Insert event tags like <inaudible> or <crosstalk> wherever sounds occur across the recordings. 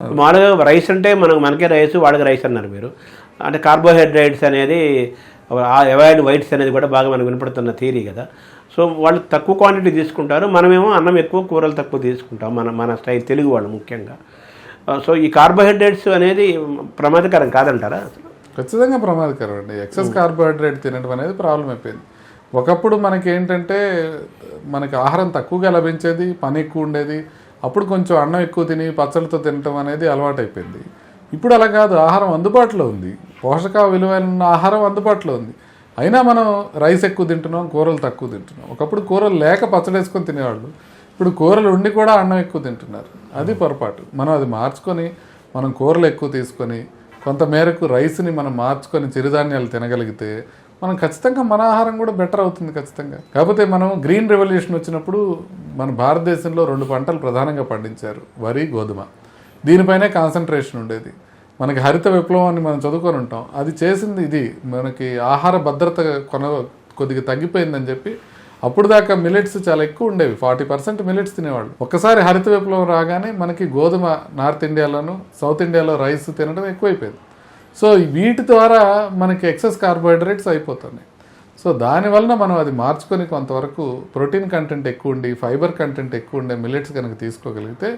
మామూలుగా రైస్ అంటే మనం మనకే రైస్ వాళ్ళకి రైస్ అన్నారు మీరు. అంటే కార్బోహైడ్రేట్స్ అనేది అవాయిడ్ వైట్స్ అనేది కూడా బాగా మనకు వినపడుతున్న థీరీ కదా. సో వాళ్ళు తక్కువ క్వాంటిటీ తీసుకుంటారు. మనమేమో అన్నం ఎక్కువ కూరలు తక్కువ తీసుకుంటాం. మన మన స్టైల్ తెలుగు వాళ్ళు ముఖ్యంగా. సో ఈ కార్బోహైడ్రేట్స్ అనేది ప్రమాదకరం కాదంటారా? ఖచ్చితంగా ప్రమాదకరం అండి. ఎక్సెస్ కార్బోహైడ్రేట్ తినడం అనేది ప్రాబ్లం అయిపోయింది. ఒకప్పుడు మనకి ఏంటంటే మనకి ఆహారం తక్కువగా లభించేది పని ఎక్కువ ఉండేది అప్పుడు కొంచెం అన్నం ఎక్కువ తిని పచ్చళ్ళతో తినటం అనేది అలవాటైపోయింది. ఇప్పుడు అలా కాదు ఆహారం అందుబాటులో ఉంది. పోషక విలువైన ఆహారం అందుబాటులో ఉంది. అయినా మనం రైస్ ఎక్కువ తింటున్నాం కూరలు తక్కువ తింటున్నాం. ఒకప్పుడు కూరలు లేక పచ్చడేసుకొని తినేవాళ్ళు. ఇప్పుడు కూరలు ఉండి కూడా అన్నం ఎక్కువ తింటున్నారు. అది పొరపాటు. మనం అది మార్చుకొని మనం కూరలు ఎక్కువ తీసుకొని కొంత మేరకు రైస్ని మనం మార్చుకొని చిరుధాన్యాలు తినగలిగితే మనం ఖచ్చితంగా మన ఆహారం కూడా బెటర్ అవుతుంది ఖచ్చితంగా. కాకపోతే మనం గ్రీన్ రెవల్యూషన్ వచ్చినప్పుడు మన భారతదేశంలో రెండు పంటలు ప్రధానంగా పండించారు. వరి గోధుమ. దీనిపైనే కాన్సన్ట్రేషన్ ఉండేది. మనకి హరిత విప్లవాన్ని మనం చదువుకొని ఉంటాం. అది చేసింది ఇది. మనకి ఆహార భద్రత కొన కొద్దిగా తగ్గిపోయిందని చెప్పి అప్పుడు దాకా మిలెట్స్ చాలా ఎక్కువ ఉండేవి. ఫార్టీ పర్సెంట్ మిలెట్స్ తినేవాళ్ళు. ఒక్కసారి హరిత విప్లవం రాగానే మనకి గోధుమ నార్త్ ఇండియాలోను సౌత్ ఇండియాలో రైస్ తినడం ఎక్కువైపోయింది. సో వీటి ద్వారా మనకి ఎక్సెస్ కార్బోహైడ్రేట్స్ అయిపోతున్నాయి. సో దానివలన మనం అది మార్చుకొని కొంతవరకు ప్రోటీన్ కంటెంట్ ఎక్కువ ఉండి ఫైబర్ కంటెంట్ ఎక్కువ ఉండే మిల్లెట్స్ కనుక తీసుకోగలిగితే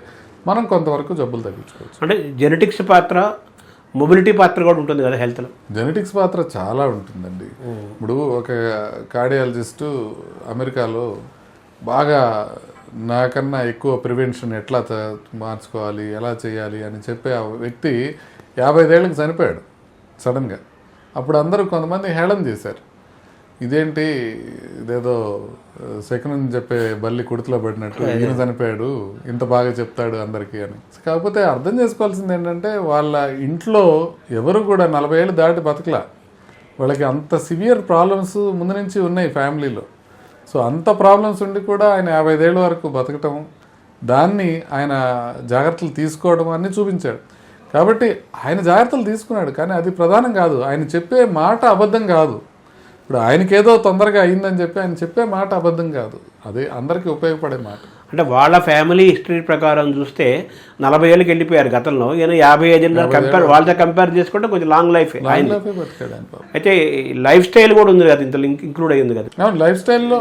మనం కొంతవరకు జబ్బులు తగ్గించుకోవచ్చు. అంటే జెనెటిక్స్ పాత్ర మొబిలిటీ పాత్ర కూడా ఉంటుంది కదా హెల్త్లో. జెనెటిక్స్ పాత్ర చాలా ఉంటుందండి. ఇప్పుడు ఒక కార్డియాలజిస్టు అమెరికాలో బాగా నాకన్నా ఎక్కువ ప్రివెన్షన్ ఎట్లా మార్చుకోవాలి ఎలా చేయాలి అని చెప్పే ఆ వ్యక్తి యాభై ఏళ్ళకి చనిపోయాడు సడన్గా. అప్పుడు అందరూ కొంతమంది హేళన చేశారు. ఇదేంటి ఇదేదో సెకండ్ చెప్పే బల్లి కుడితిలో పడినట్టు ఈయన చనిపోయాడు ఇంత బాగా చెప్తాడు అందరికీ అని. కాకపోతే అర్థం చేసుకోవాల్సింది ఏంటంటే వాళ్ళ ఇంట్లో ఎవరు కూడా నలభై ఏళ్ళు దాటి బతకలా. వాళ్ళకి అంత సివియర్ ప్రాబ్లమ్స్ ముందు నుంచి ఉన్నాయి ఫ్యామిలీలో. సో అంత ప్రాబ్లమ్స్ ఉండి కూడా ఆయన యాభై ఐదేళ్ళ వరకు బతకటం దాన్ని ఆయన జాగ్రత్తలు తీసుకోవడం అన్ని చూపించాడు. కాబట్టి ఆయన జాగ్రత్తలు తీసుకున్నాడు కానీ అది ప్రధానం కాదు. ఆయన చెప్పే మాట అబద్ధం కాదు. ఇప్పుడు ఆయనకేదో తొందరగా అయిందని చెప్పి ఆయన చెప్పే మాట అబద్ధం కాదు. అది అందరికీ ఉపయోగపడే మాట. అంటే వాళ్ళ ఫ్యామిలీ హిస్టరీ ప్రకారం చూస్తే నలభై ఏళ్ళకి వెళ్ళిపోయారు గతంలో. ఈయన యాభై ఐదు కంపేర్ వాళ్ళతో కంపేర్ చేసుకుంటే కొంచెం లాంగ్ లైఫ్. అయితే లైఫ్ స్టైల్ కూడా ఉంది కదా ఇంత ఇంక్లూడ్ అయ్యింది కదా. లైఫ్ స్టైల్లో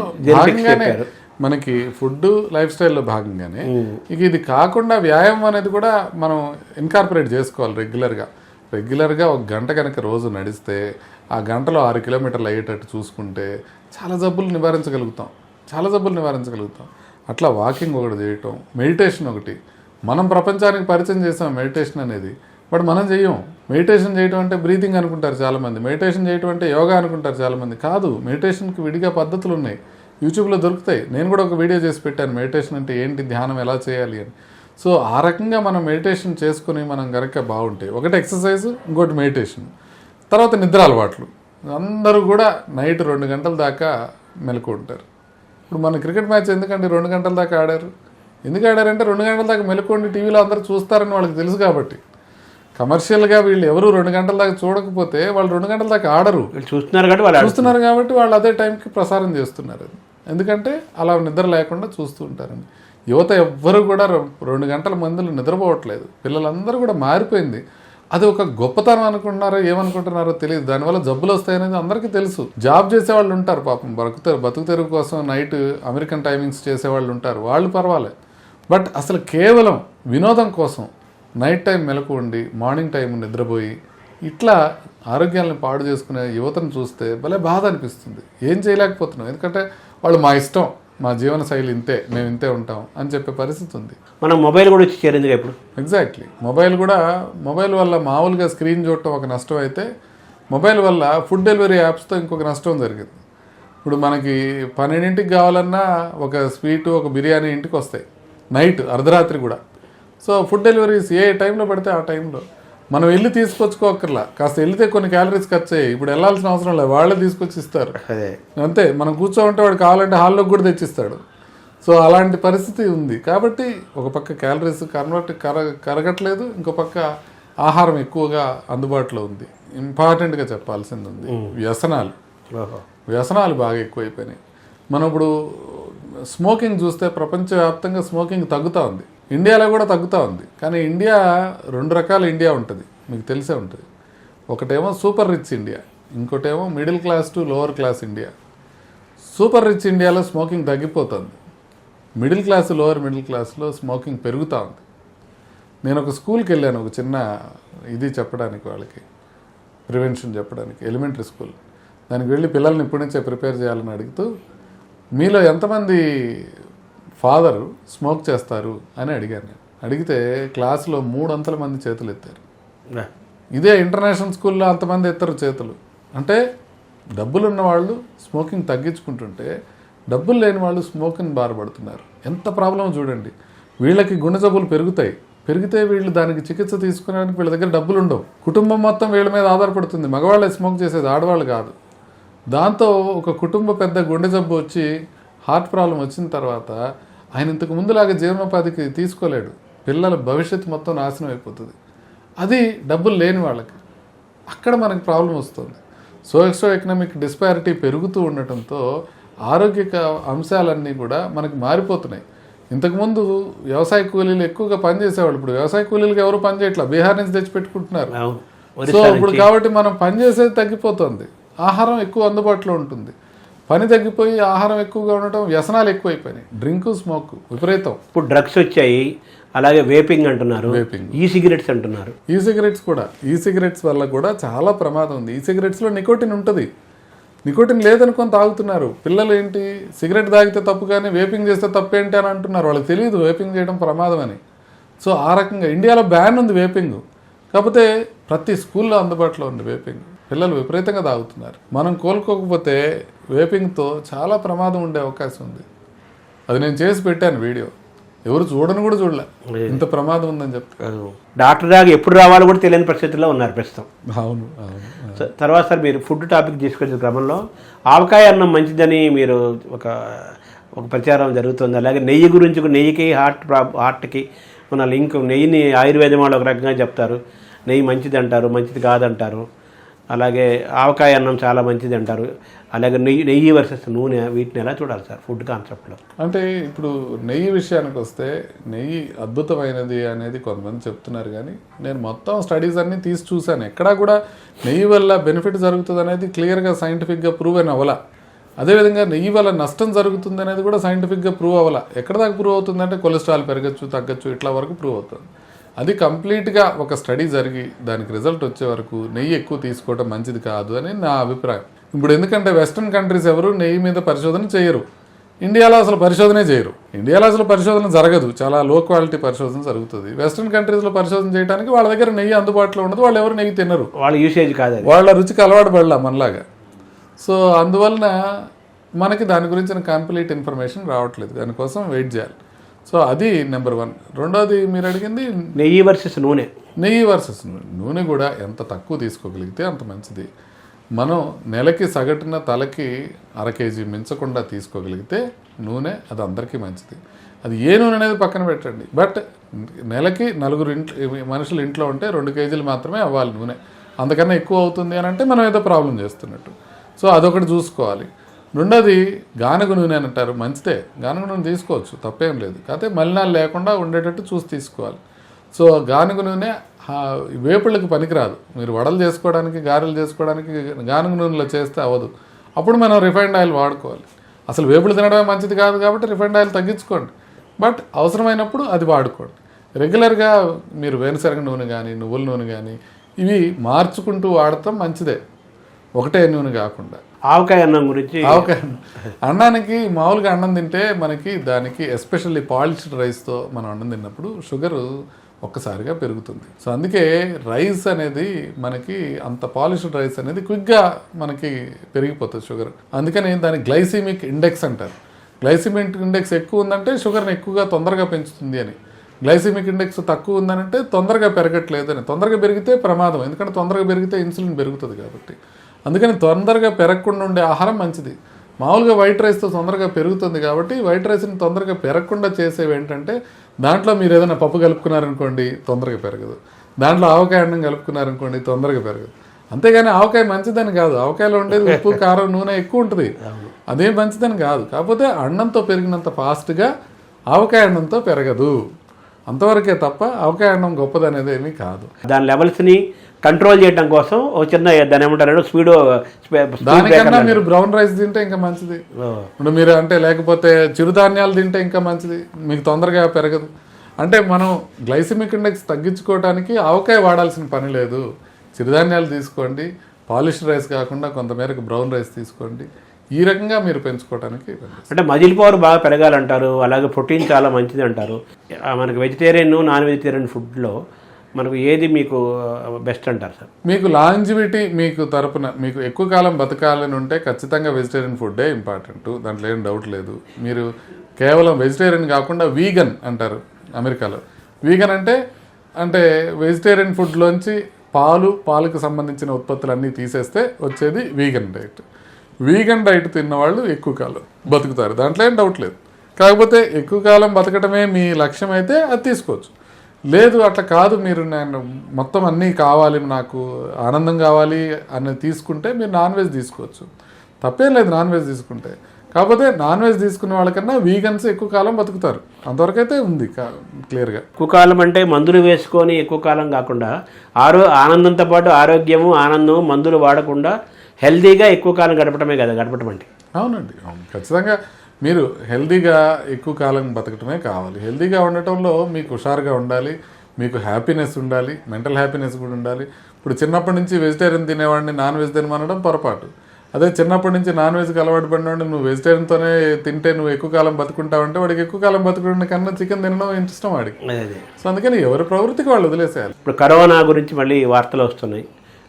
మనకి ఫుడ్ లైఫ్ స్టైల్లో భాగంగానే ఇక ఇది కాకుండా వ్యాయామం అనేది కూడా మనం ఇన్కార్పొరేట్ చేసుకోవాలి రెగ్యులర్గా రెగ్యులర్గా ఒక గంట కనుక రోజు నడిస్తే ఆ గంటలో ఆరు కిలోమీటర్లు అయ్యేటట్టు చూసుకుంటే చాలా జబ్బులు నివారించగలుగుతాం. చాలా జబ్బులు నివారించగలుగుతాం. అట్లా వాకింగ్ ఒకటి చేయటం మెడిటేషన్ ఒకటి. మనం ప్రపంచానికి పరిచయం చేసాం మెడిటేషన్ అనేది. బట్ మనం చెయ్యం. మెడిటేషన్ చేయటం అంటే బ్రీతింగ్ అనుకుంటారు చాలామంది. మెడిటేషన్ చేయటం అంటే యోగా అనుకుంటారు చాలామంది. కాదు మెడిటేషన్కి విడిగా పద్ధతులు ఉన్నాయి యూట్యూబ్లో దొరుకుతాయి. నేను కూడా ఒక వీడియో చేసి పెట్టాను. మెడిటేషన్ అంటే ఏంటి? ధ్యానం ఎలా చేయాలి అని. సో ఆ రకంగా మనం మెడిటేషన్ చేసుకుని మనం గనక బాగుంటాయి ఒకటి ఎక్సర్సైజ్ ఇంకోటి మెడిటేషన్. తర్వాత నిద్ర అలవాట్లు. అందరూ కూడా నైట్ రెండు గంటల దాకా మెలకు ఉంటారు ఇప్పుడు మన క్రికెట్ మ్యాచ్ ఎందుకంటే రెండు గంటల దాకా ఆడారు? ఎందుకు ఆడారంటే రెండు గంటల దాకా మెలకువండి టీవీలో అందరూ చూస్తారని వాళ్ళకి తెలుసు కాబట్టి. కమర్షియల్గా వీళ్ళు ఎవరు రెండు గంటల దాకా చూడకపోతే వాళ్ళు రెండు గంటల దాకా ఆడరు. చూస్తున్నారు కాబట్టి వాళ్ళు చూస్తున్నారు కాబట్టి వాళ్ళు అదే టైంకి ప్రసారం చేస్తున్నారు. ఎందుకంటే అలా నిద్ర లేకుండా చూస్తూ ఉంటారని యువత ఎవ్వరు కూడా రెండు గంటల మందులు నిద్రపోవట్లేదు. పిల్లలందరూ కూడా మారిపోయింది. అది ఒక గొప్పతనం అనుకుంటున్నారో ఏమనుకుంటున్నారో తెలియదు. దానివల్ల జబ్బులు వస్తాయనేది అందరికీ తెలుసు. జాబ్ చేసే వాళ్ళు ఉంటారు పాపం. బతుకుతారు బతుకు తెరుగు కోసం నైట్ అమెరికన్ టైమింగ్స్ చేసే వాళ్ళు ఉంటారు. వాళ్ళు పర్వాలేదు. బట్ అసలు కేవలం వినోదం కోసం నైట్ టైం మెలకు ఉండి మార్నింగ్ టైం నిద్రపోయి ఇట్లా ఆరోగ్యాలను పాడు చేసుకునే యువతను చూస్తే భలే బాధ అనిపిస్తుంది. ఏం చేయలేకపోతున్నాం. ఎందుకంటే వాళ్ళు మా ఇష్టం. మా జీవన శైలి ఇంతే మేము ఇంతే ఉంటాం అని చెప్పే పరిస్థితి ఉంది. మనం మొబైల్ కూడా వచ్చి చేరింది ఇప్పుడు ఎగ్జాక్ట్లీ మొబైల్ కూడా మొబైల్ వల్ల మామూలుగా స్క్రీన్ చూడటం ఒక నష్టం అయితే మొబైల్ వల్ల ఫుడ్ డెలివరీ యాప్స్తో ఇంకొక నష్టం జరిగింది. ఇప్పుడు మనకి పన్నెండింటికి కావాలన్నా ఒక స్వీట్ ఒక బిర్యానీ ఇంటికి వస్తాయి నైట్ అర్ధరాత్రి కూడా. సో ఫుడ్ డెలివరీస్ ఏ టైంలో పడితే ఆ టైంలో. మనం వెళ్ళి తీసుకొచ్చుకోకర్లా కాస్త వెళ్తే కొన్ని క్యాలరీస్ ఖర్చు అయ్యాయి. ఇప్పుడు వెళ్ళాల్సిన అవసరం లేదు. వాళ్ళే తీసుకొచ్చి ఇస్తారు. అంతే. మనం కూర్చోంటే వాడు కావాలంటే హాల్లోకి కూడా తెచ్చిస్తాడు. సో అలాంటి పరిస్థితి ఉంది. కాబట్టి ఒక పక్క క్యాలరీస్ కన్వర్ట్ కర కరగట్లేదు. ఇంకో పక్క ఆహారం ఎక్కువగా అందుబాటులో ఉంది. ఇంపార్టెంట్గా చెప్పాల్సింది ఉంది. వ్యసనాలు. వ్యసనాలు బాగా ఎక్కువైపోయినాయి. మనం ఇప్పుడు స్మోకింగ్ చూస్తే ప్రపంచవ్యాప్తంగా స్మోకింగ్ తగ్గుతూ ఉంది. ఇండియాలో కూడా తగ్గుతూ ఉంది. కానీ ఇండియా రెండు రకాల ఇండియా ఉంటుంది. మీకు తెలిసే ఉంటుంది. ఒకటేమో సూపర్ రిచ్ ఇండియా ఇంకోటేమో middle class to lower class India. Super rich ఇండియాలో స్మోకింగ్ తగ్గిపోతుంది. మిడిల్ క్లాస్ లోవర్ మిడిల్ క్లాస్లో స్మోకింగ్ పెరుగుతూ ఉంది. నేను ఒక స్కూల్కి వెళ్ళాను ఒక చిన్న ఇది చెప్పడానికి వాళ్ళకి ప్రివెన్షన్ చెప్పడానికి ఎలిమెంటరీ స్కూల్. దానికి వెళ్ళి పిల్లల్ని ఇప్పటి నుంచే ప్రిపేర్ చేయాలని అడుగుతూ మీలో ఎంతమంది ఫాదర్ స్మోక్ చేస్తారు అని అడిగాను నేను. అడిగితే క్లాస్లో మూడు వందల మంది చేతులు ఎత్తారు. ఇదే ఇంటర్నేషనల్ స్కూల్లో అంతమంది ఎత్తరు చేతులు. అంటే డబ్బులు ఉన్న వాళ్ళు స్మోకింగ్ తగ్గించుకుంటుంటే డబ్బులు లేని వాళ్ళు స్మోకింగ్ బాధపడుతున్నారు ఎంత ప్రాబ్లం చూడండి. వీళ్ళకి గుండె జబ్బులు పెరుగుతాయి. పెరిగితే వీళ్ళు దానికి చికిత్స తీసుకోవడానికి వీళ్ళ దగ్గర డబ్బులు ఉండవు. కుటుంబం మొత్తం వీళ్ళ మీద ఆధారపడుతుంది. మగవాళ్ళే స్మోక్ చేసేది ఆడవాళ్ళు కాదు. దాంతో ఒక కుటుంబ పెద్ద గుండె జబ్బు వచ్చి హార్ట్ ప్రాబ్లం వచ్చిన తర్వాత ఆయన ఇంతకు ముందులాగా జీవనోపాధికి తీసుకోలేడు. పిల్లల భవిష్యత్తు మొత్తం నాశనం అయిపోతుంది. అది డబ్బులు లేని వాళ్ళకి. అక్కడ మనకి ప్రాబ్లం వస్తుంది. సోషో ఎకనామిక్ డిస్పారిటీ పెరుగుతూ ఉండటంతో ఆరోగ్యక అంశాలన్నీ కూడా మనకి మారిపోతున్నాయి. ఇంతకుముందు వ్యవసాయ కూలీలు ఎక్కువగా పనిచేసేవాళ్ళు ఇప్పుడు వ్యవసాయ కూలీలకు ఎవరు పని చేయట్లా? బీహార్ నుంచి తెచ్చి పెట్టుకుంటున్నారు. అవును. సో ఇప్పుడు కాబట్టి మనం పని చేసేది తగ్గిపోతుంది. ఆహారం ఎక్కువ అందుబాటులో ఉంటుంది. పని తగ్గిపోయి ఆహారం ఎక్కువగా ఉండటం వ్యసనాలు ఎక్కువైపోయినాయి. డ్రింక్ స్మోక్ విపరీతం. ఇప్పుడు డ్రగ్స్ వచ్చాయి అలాగే వేపింగ్ అంటున్నారు. ఈ సిగరెట్స్ అంటున్నారు. ఈ సిగరెట్స్ కూడా ఈ సిగరెట్స్ వల్ల కూడా చాలా ప్రమాదం ఉంది. ఈ సిగరెట్స్లో నికోటిన్ ఉంటుంది. నికోటిన్ లేదనుకొని తాగుతున్నారు. పిల్లలు ఏంటి సిగరెట్ తాగితే తప్పు కానీ వేపింగ్ చేస్తే తప్పు ఏంటి అని అంటున్నారు. వాళ్ళకి తెలియదు వేపింగ్ చేయడం ప్రమాదం అని. సో ఆ రకంగా ఇండియాలో బ్యాన్ ఉంది వేపింగ్. కాకపోతే ప్రతి స్కూల్లో అందుబాటులో ఉంది వేపింగ్. పిల్లలు విపరీతంగా తాగుతున్నారు. మనం కోలుకోకపోతే వేపింగ్తో చాలా ప్రమాదం ఉండే అవకాశం ఉంది. అది నేను చేసి పెట్టాను వీడియో. ఎవరు చూడని కూడా చూడలే. ఇంత ప్రమాదం ఉందని చెప్తే డాక్టర్ దాకా ఎప్పుడు రావాలో కూడా తెలియని పరిస్థితిలో ఉన్నారు ప్రస్తుతం. అవును తర్వాత సార్ మీరు ఫుడ్ టాపిక్ తీసుకొచ్చిన క్రమంలో ఆవకాయ అన్నం మంచిదని మీరు ఒక ఒక ప్రచారం జరుగుతుంది. అలాగే నెయ్యి గురించి నెయ్యికి హార్ట్ ప్రాబ్ హార్ట్కి మన లింక్ నెయ్యిని ఆయుర్వేదం వాళ్ళు ఒక రకంగా చెప్తారు. నెయ్యి మంచిది అంటారు మంచిది కాదంటారు. అలాగే ఆవకాయ అన్నం చాలా మంచిది అంటారు. అలాగే నెయ్యి నెయ్యి వర్సెస్ నూనె వీటిని ఎలా చూడాలి సార్? ఫుడ్ కాన్సెప్ట్లో అంటే ఇప్పుడు నెయ్యి విషయానికి వస్తే నెయ్యి అద్భుతమైనది అనేది కొంతమంది చెప్తున్నారు కానీ నేను మొత్తం స్టడీస్ అన్ని తీసి చూశాను. ఎక్కడా కూడా నెయ్యి వల్ల బెనిఫిట్ జరుగుతుంది అనేది క్లియర్గా సైంటిఫిక్గా ప్రూవ్ అయిన అవ్వాల అదేవిధంగా నెయ్యి వల్ల నష్టం జరుగుతుంది అనేది కూడా సైంటిఫిక్గా ప్రూవ్ అవ్వాల ఎక్కడ దాకా ప్రూవ్ అవుతుందంటే కొలెస్ట్రాల్ పెరగచ్చు తగ్గచ్చు ఇట్లా వరకు ప్రూవ్ అవుతుంది. అది కంప్లీట్గా ఒక స్టడీ జరిగి దానికి రిజల్ట్ వచ్చే వరకు నెయ్యి ఎక్కువ తీసుకోవడం మంచిది కాదు అని నా అభిప్రాయం. ఇప్పుడు ఎందుకంటే వెస్ట్రన్ కంట్రీస్ ఎవరు నెయ్యి మీద పరిశోధన చేయరు. ఇండియాలో అసలు పరిశోధనే చేయరు. ఇండియాలో అసలు పరిశోధన జరగదు. చాలా లో క్వాలిటీ పరిశోధన జరుగుతుంది. వెస్ట్రన్ కంట్రీస్లో పరిశోధన చేయడానికి వాళ్ళ దగ్గర నెయ్యి అందుబాటులో ఉండదు. వాళ్ళు ఎవరు నెయ్యి తినరు. వాళ్ళ యూసేజ్ కాదు వాళ్ళ రుచికి అలవాటు పడలా మనలాగా. సో అందువలన మనకి దాని గురించిన కంప్లీట్ ఇన్ఫర్మేషన్ రావట్లేదు. దానికోసం వెయిట్ చేయాలి. సో అది నెంబర్ వన్. రెండోది మీరు అడిగింది నెయ్యి వర్సెస్ నూనె. నెయ్యి వర్సెస్ నూనె. నూనె కూడా ఎంత తక్కువ తీసుకోగలిగితే అంత మంచిది. మనం నెలకి సగటున తలకి అర కేజీ మించకుండా తీసుకోగలిగితే నూనె అది అందరికీ మంచిది. అది ఏ నూనె అనేది పక్కన పెట్టండి. బట్ నెలకి నలుగురు ఇంట్లో మనుషులు ఇంట్లో ఉంటే రెండు కేజీలు మాత్రమే అవ్వాలి నూనె. అంతకన్నా ఎక్కువ అవుతుంది అని అంటే మనం ఏదో ప్రాబ్లం చేస్తున్నట్టు. సో అదొకటి చూసుకోవాలి. రెండోది గానుగ నూనె అని అంటారు. మంచిదే. గానుగ నూనె తీసుకోవచ్చు. తప్పేం లేదు. కాకపోతే మలినాలు లేకుండా ఉండేటట్టు చూసి తీసుకోవాలి. సో గానుగ నూనె వేపుళ్ళకి పనికిరాదు. మీరు వడలు చేసుకోవడానికి గారెలు చేసుకోవడానికి గానుగ నూనెలో చేస్తే అవ్వదు. అప్పుడు మనం రిఫైండ్ ఆయిల్ వాడుకోవాలి. అసలు వేపులు తినడమే మంచిది కాదు కాబట్టి రిఫైండ్ ఆయిల్ తగ్గించుకోండి. బట్ అవసరమైనప్పుడు అది వాడుకోండి. రెగ్యులర్గా మీరు వేరుశనగ నూనె కానీ నువ్వుల నూనె కానీ ఇవి మార్చుకుంటూ వాడటం మంచిదే. ఒకటే నూనె కాకుండా. ఆవకాయ అన్నం గురించి. ఆవకాయ అన్నానికి మామూలుగా అన్నం తింటే మనకి దానికి ఎస్పెషల్లీ పాలిష్డ్ రైస్తో మనం అన్నం తిన్నప్పుడు షుగర్ ఒక్కసారిగా పెరుగుతుంది. సో అందుకే రైస్ అనేది మనకి అంత పాలిష్డ్ రైస్ అనేది క్విక్గా మనకి పెరిగిపోతుంది షుగర్. అందుకని దాని గ్లైసిమిక్ ఇండెక్స్ అంటారు. గ్లైసిమిక్ ఇండెక్స్ ఎక్కువ ఉందంటే షుగర్ని ఎక్కువగా తొందరగా పెంచుతుంది అని. గ్లైసిమిక్ ఇండెక్స్ తక్కువ ఉందనంటే తొందరగా పెరగట్లేదు అని. తొందరగా పెరిగితే ప్రమాదం. ఎందుకంటే తొందరగా పెరిగితే ఇన్సులిన్ పెరుగుతుంది కాబట్టి. అందుకని తొందరగా పెరగకుండా ఉండే ఆహారం మంచిది. మామూలుగా వైట్ రైస్తో తొందరగా పెరుగుతుంది కాబట్టి వైట్ రైస్ని తొందరగా పెరగకుండా చేసేవి ఏంటంటే దాంట్లో మీరు ఏదైనా పప్పు కలుపుకున్నారనుకోండి తొందరగా పెరగదు. దాంట్లో ఆవకాయ అన్నం కలుపుకున్నారనుకోండి తొందరగా పెరగదు. అంతేగాని ఆవకాయ మంచిదని కాదు. ఆవకాయలో ఉండేది ఉప్పు కారం నూనె ఎక్కువ ఉంటుంది. అదేం మంచిదని కాదు. కాకపోతే అన్నంతో పెరిగినంత ఫాస్ట్గా ఆవకాయ అన్నంతో పెరగదు. అంతవరకే తప్ప ఆవకాయ అన్నం గొప్పదనేది ఏమీ కాదు. దాని లెవెల్స్ని కంట్రోల్ చేయడం కోసం ఒక చిన్న దాని ఏమంటారు స్పీడ్ దానికన్నా మీరు బ్రౌన్ రైస్ తింటే ఇంకా మంచిది. ఇప్పుడు మీరు అంటే లేకపోతే చిరుధాన్యాలు తింటే ఇంకా మంచిది. మీకు తొందరగా పెరగదు. అంటే మనం గ్లైసిమిక్ ఇండెక్స్ తగ్గించుకోవడానికి ఆవకాయ వాడాల్సిన పని లేదు. చిరుధాన్యాలు తీసుకోండి. పాలిష్ రైస్ కాకుండా కొంతమేరకు బ్రౌన్ రైస్ తీసుకోండి. ఈ రకంగా మీరు పెంచుకోవడానికి. అంటే మజిల్ పవర్ బాగా పెరగాలంటారు. అలాగే ప్రోటీన్ చాలా మంచిది అంటారు. మనకి వెజిటేరియన్ నాన్ వెజిటేరియన్ ఫుడ్లో మనకు ఏది మీకు బెస్ట్ అంటారు సార్? మీకు లాంజివిటీ మీకు తరపున మీకు ఎక్కువ కాలం బతకాలని ఉంటే ఖచ్చితంగా వెజిటేరియన్ ఫుడ్డే ఇంపార్టెంట్ దాంట్లో ఏం డౌట్ లేదు. మీరు కేవలం వెజిటేరియన్ కాకుండా వీగన్ అంటారు అమెరికాలో. వీగన్ అంటే అంటే వెజిటేరియన్ ఫుడ్లోంచి పాలు పాలకు సంబంధించిన ఉత్పత్తులు అన్నీ తీసేస్తే వచ్చేది వీగన్ డైట్ వీగన్ డైట్ తిన్న వాళ్ళు ఎక్కువ కాలం బతుకుతారు. దాంట్లో ఏం డౌట్ లేదు. కాకపోతే ఎక్కువ కాలం బతకడమే మీ లక్ష్యం అయితే అది తీసుకోవచ్చు. లేదు అట్లా కాదు మీరు నేను మొత్తం అన్నీ కావాలి నాకు ఆనందం కావాలి అని తీసుకుంటే మీరు నాన్ వెజ్ తీసుకోవచ్చు. తప్పేం లేదు నాన్ వెజ్ తీసుకుంటే. కాకపోతే నాన్ వెజ్ తీసుకునే వాళ్ళకన్నా వీగన్స్ ఎక్కువ కాలం బతుకుతారు. అంతవరకైతే ఉంది క్లియర్గా. ఎక్కువ కాలం అంటే మందులు వేసుకొని ఎక్కువ కాలం కాకుండా ఆరో ఆనందంతో పాటు ఆరోగ్యము ఆనందము మందులు వాడకుండా హెల్తీగా ఎక్కువ కాలం గడపడమే కదా గడపడం అంటే. అవునండి అవును. ఖచ్చితంగా మీరు హెల్దీగా ఎక్కువ కాలం బతకటమే కావాలి. హెల్దీగా ఉండటంలో మీకు హుషారుగా ఉండాలి మీకు హ్యాపీనెస్ ఉండాలి మెంటల్ హ్యాపీనెస్ కూడా ఉండాలి. ఇప్పుడు చిన్నప్పటి నుంచి వెజిటేరియన్ తినేవాడిని నాన్ వెజ్ తినమనడం పొరపాటు. అదే చిన్నప్పటి నుంచి నాన్ వెజ్కి అలవాటు పడినవాడిని నువ్వు వెజిటేరియన్తోనే తింటే నువ్వు ఎక్కువ కాలం బతుకుంటావంటే వాడికి ఎక్కువ కాలం బతుకున్న కన్నా చికెన్ తినడం ఇష్టం వాడికి. సో అందుకని ఎవరి ప్రవృత్తికి వాళ్ళు వదిలేసేయాలి. ఇప్పుడు కరోనా గురించి మళ్ళీ వార్తలు వస్తున్నాయి.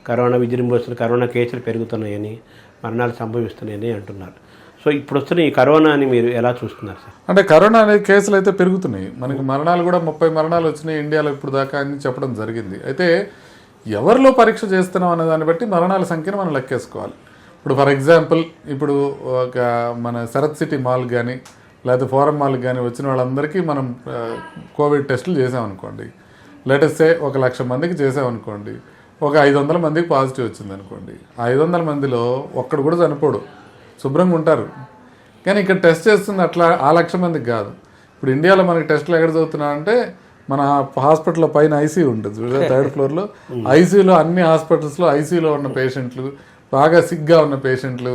కరోనా విజృంభిస్తున్న కరోనా కేసులు పెరుగుతున్నాయని మరణాలు సంభవిస్తున్నాయని అంటున్నారు. సో ఇప్పుడు వస్తున్న ఈ కరోనాని మీరు ఎలా చూస్తున్నారు సార్? అంటే కరోనా అనే కేసులు అయితే పెరుగుతున్నాయి. మనకి మరణాలు కూడా ముప్పై మరణాలు వచ్చినాయి ఇండియాలో ఇప్పుడు దాకా అని చెప్పడం జరిగింది. అయితే ఎవరిలో పరీక్ష చేస్తున్నాం అనే దాన్ని బట్టి మరణాల సంఖ్యను మనం లెక్కేసుకోవాలి. ఇప్పుడు ఫర్ ఎగ్జాంపుల్ ఇప్పుడు ఒక మన శరత్ సిటీ మాల్ కానీ లేకపోతే ఫోరం మాల్ కానీ వచ్చిన వాళ్ళందరికీ మనం కోవిడ్ టెస్టులు చేసామనుకోండి. లేటెస్టే ఒక లక్ష మందికి చేసామనుకోండి. ఒక ఐదు వందల మందికి పాజిటివ్ వచ్చింది అనుకోండి ఐదు వందల మందిలో ఒక్కడు కూడా చనిపోడు. శుభ్రంగా ఉంటారు. కానీ ఇక్కడ టెస్ట్ చేస్తుంది అట్లా ఆ లక్ష మందికి కాదు. ఇప్పుడు ఇండియాలో మనకి టెస్ట్లు ఎక్కడ చదువుతున్నా అంటే మన హాస్పిటల్లో పైన ఐసీయూ ఉంటుంది <laughs> థర్డ్ ఫ్లోర్లో. ఐసీయూలో అన్ని హాస్పిటల్స్లో ఐసీయూలో ఉన్న పేషెంట్లు బాగా సిగ్గా ఉన్న పేషెంట్లు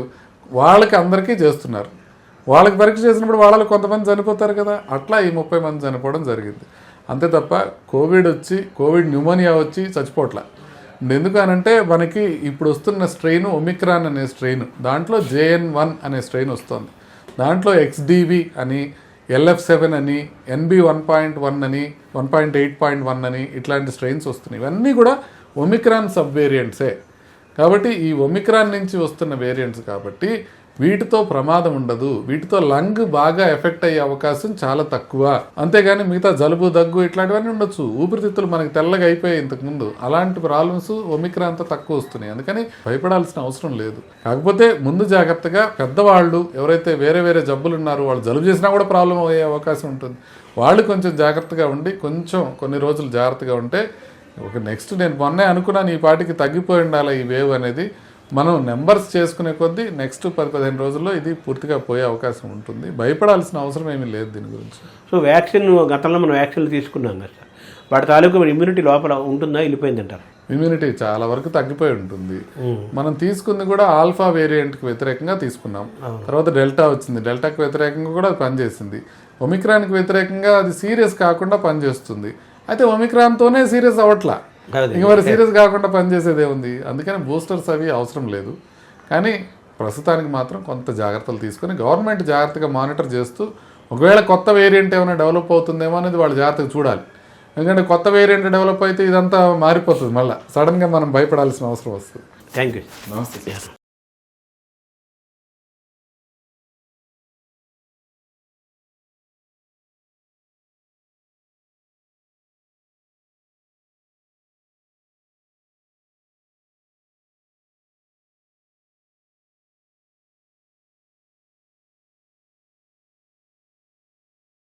వాళ్ళకి అందరికీ చేస్తున్నారు. వాళ్ళకి పరీక్ష చేసినప్పుడు వాళ్ళలో కొంతమంది చనిపోతారు కదా అట్లా ఈ ముప్పై మంది చనిపోవడం జరిగింది. అంతే తప్ప కోవిడ్ వచ్చి కోవిడ్ న్యూమోనియా వచ్చి చచ్చిపోవట్ల. ఎందుకనంటే మనకి ఇప్పుడు వస్తున్న స్ట్రెయిన్ ఒమిక్రాన్ అనే స్ట్రెయిన్ దాంట్లో జేఎన్ వన్ అనే స్ట్రెయిన్ వస్తుంది. దాంట్లో ఎక్స్డివి అని ఎల్ఎఫ్ సెవెన్ అని N B one point one అని one point eight point one అని ఇట్లాంటి స్ట్రెయిన్స్ వస్తున్నాయి. ఇవన్నీ కూడా ఒమిక్రాన్ సబ్ వేరియంట్సే కాబట్టి ఈ ఒమిక్రాన్ నుంచి వస్తున్న వేరియంట్స్ కాబట్టి వీటితో ప్రమాదం ఉండదు. వీటితో లంగ్ బాగా ఎఫెక్ట్ అయ్యే అవకాశం చాలా తక్కువ. అంతేగాని మిగతా జలుబు దగ్గు ఇట్లాంటివన్నీ ఉండొచ్చు. ఊపిరితిత్తులు మనకి తెల్లగా అయిపోయాయి ఇంతకు ముందు. అలాంటి ప్రాబ్లమ్స్ ఒమిక్రాన్తో తక్కువ వస్తున్నాయి. అందుకని భయపడాల్సిన అవసరం లేదు. కాకపోతే ముందు జాగ్రత్తగా పెద్దవాళ్ళు ఎవరైతే వేరే వేరే జబ్బులు ఉన్నారో వాళ్ళు జలుబు చేసినా కూడా ప్రాబ్లం అయ్యే అవకాశం ఉంటుంది. వాళ్ళు కొంచెం జాగ్రత్తగా ఉండి కొంచెం కొన్ని రోజులు జాగ్రత్తగా ఉంటే ఒక నెక్స్ట్ నేను మొన్నే అనుకున్నాను ఈ పాటికి తగ్గిపోయి ఉండాలి ఈ వేవ్ అనేది. మనం నెంబర్స్ చేసుకునే కొద్దీ నెక్స్ట్ పది పదిహేను రోజుల్లో ఇది పూర్తిగా పోయే అవకాశం ఉంటుంది. భయపడాల్సిన అవసరం ఏమీ లేదు దీని గురించి. సో వ్యాక్సిన్ గతంలో మనం వ్యాక్సిన్లు తీసుకున్నాం కదా. సార్ వాటి తాలూకు ఇమ్యూనిటీ లోపల ఉంటుందా వెళ్ళిపోయింది అంటారు ఇమ్యూనిటీ చాలా వరకు తగ్గిపోయి ఉంటుంది. మనం తీసుకుంది కూడా ఆల్ఫా వేరియంట్కి వ్యతిరేకంగా తీసుకున్నాం. తర్వాత డెల్టా వచ్చింది. డెల్టాకి వ్యతిరేకంగా కూడా అది పనిచేసింది. ఒమిక్రాన్కి వ్యతిరేకంగా అది సీరియస్ కాకుండా పనిచేస్తుంది. అయితే ఒమిక్రాన్తోనే సీరియస్ అవ్వట్లా. ఇంక మరి సీరియస్ కాకుండా పనిచేసేదే ఉంది. అందుకని బూస్టర్స్ అవి అవసరం లేదు. కానీ ప్రస్తుతానికి మాత్రం కొంత జాగ్రత్తలు తీసుకొని గవర్నమెంట్ జాగ్రత్తగా మానిటర్ చేస్తూ ఒకవేళ కొత్త వేరియంట్ ఏమైనా డెవలప్ అవుతుందేమో అనేది వాళ్ళు జాగ్రత్తగా చూడాలి. ఎందుకంటే కొత్త వేరియంట్ డెవలప్ అయితే ఇదంతా మారిపోతుంది మళ్ళీ. సడన్గా మనం భయపడాల్సిన అవసరం వస్తుంది. థ్యాంక్ యూ నమస్తే.